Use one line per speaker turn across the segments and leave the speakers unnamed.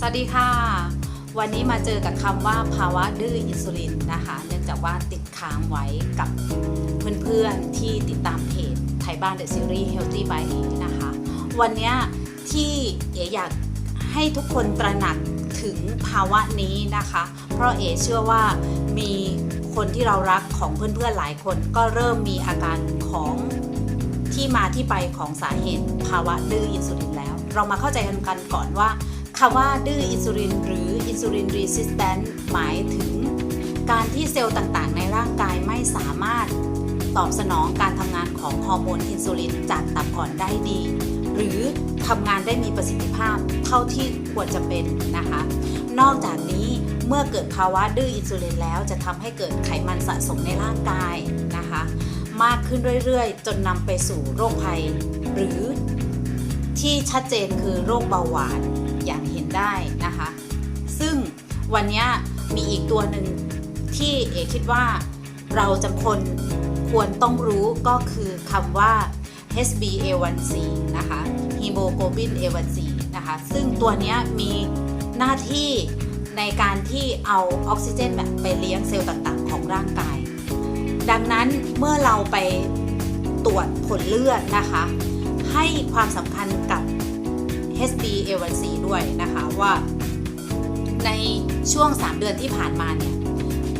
สวัสดีค่ะ วันนี้มาเจอกับคำว่าภาวะดื้ออินซูลินนะคะ เนื่องจากว่าติดค้างไว้กับเพื่อนๆที่ติดตามเพจไทยบ้านเดอะซีรีส์ Healthy by A นะคะ วันนี้ที่เออยากให้ทุกคนตระหนักถึงภาวะนี้นะคะ เพราะเอเชื่อว่ามีคนที่เรารักของเพื่อนๆหลายคนก็เริ่มมีอาการของที่มาที่ไปของสาเหตุภาวะดื้ออินซูลินแล้ว เรามาเข้าใจกันกันก่อนว่า คำว่าดื้ออินซูลินหรืออินซูลินรีสิสแตนต์หมายถึง การที่เซลล์ต่างๆ ในร่างกายไม่สามารถตอบสนองการทำงานของฮอร์โมนอินซูลินจากตับอ่อนได้ดี หรือทำงานได้มีประสิทธิภาพเท่าที่ควรจะเป็นนะคะ นอกจากนี้เมื่อเกิดภาวะดื้ออินซูลินแล้วจะทำให้เกิดไขมันสะสมในร่างกายนะคะ มากขึ้นเรื่อยๆ จนนำไปสู่โรคภัย หรือที่ชัดเจนคือโรคเบาหวาน อย่างเห็นได้นะคะ ซึ่งวันนี้มีอีกตัวหนึ่งที่เอคิดว่าเราจำคนควรต้องรู้ก็คือคำว่า HbA1c นะคะ Hemoglobin A1c นะคะ ซึ่งตัวนี้มีหน้าที่ในการที่เอาออกซิเจนแบบไปเลี้ยงเซลล์ต่างๆ ของร่างกาย ดังนั้นเมื่อเราไปตรวจผลเลือดนะคะ ให้ความสำคัญกับ HbA1c ด้วยนะคะว่า ในช่วง 3 เดือนที่ผ่านมาเนี่ย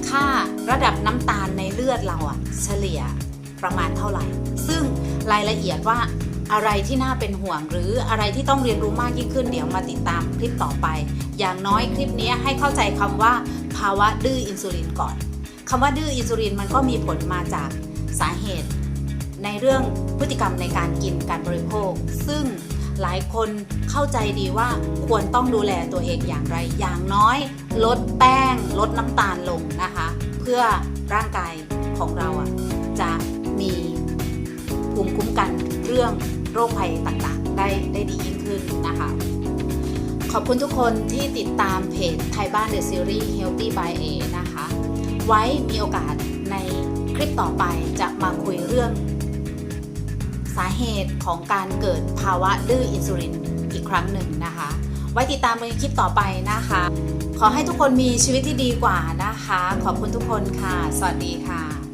ค่าระดับน้ำตาลในเลือดเราอะเฉลี่ยประมาณเท่าไหร่ ซึ่งรายละเอียดว่าอะไรที่น่าเป็นห่วงหรืออะไรที่ต้องเรียนรู้มากยิ่งขึ้นเดี๋ยวมาติดตามคลิปต่อไป อย่างน้อยคลิปนี้ให้เข้าใจคำว่า ภาวะดื้ออินซูลินก่อนคำว่าดื้ออินซูลินมันก็มีผลมาจากสาเหตุ ในเรื่องพฤติกรรมในการกินการบริโภค ซึ่ง หลายคนเข้าใจดีว่าควรต้องดูแลตัวเองอย่างไร อย่างน้อยลดแป้ง ลดน้ำตาลลงนะคะ เพื่อร่างกายของเราอะจะมีภูมิคุ้มกันเรื่องโรคภัยต่างๆ ได้ได้ดียิ่งขึ้นนะคะ ขอบคุณทุกคนที่ติดตามเพจไทยบ้านเดอะซีรีส์ Healthy by A นะคะ ไว้มีโอกาสในคลิปต่อไปจะมาคุยเรื่อง สาเหตุของการเกิดภาวะดื้ออินซูลินอีกครั้งหนึ่งนะคะ ไว้ติดตามในคลิปต่อไปนะคะ ขอให้ทุกคนมีชีวิตที่ดีกว่านะคะ ขอบคุณทุกคนค่ะ สวัสดีค่ะ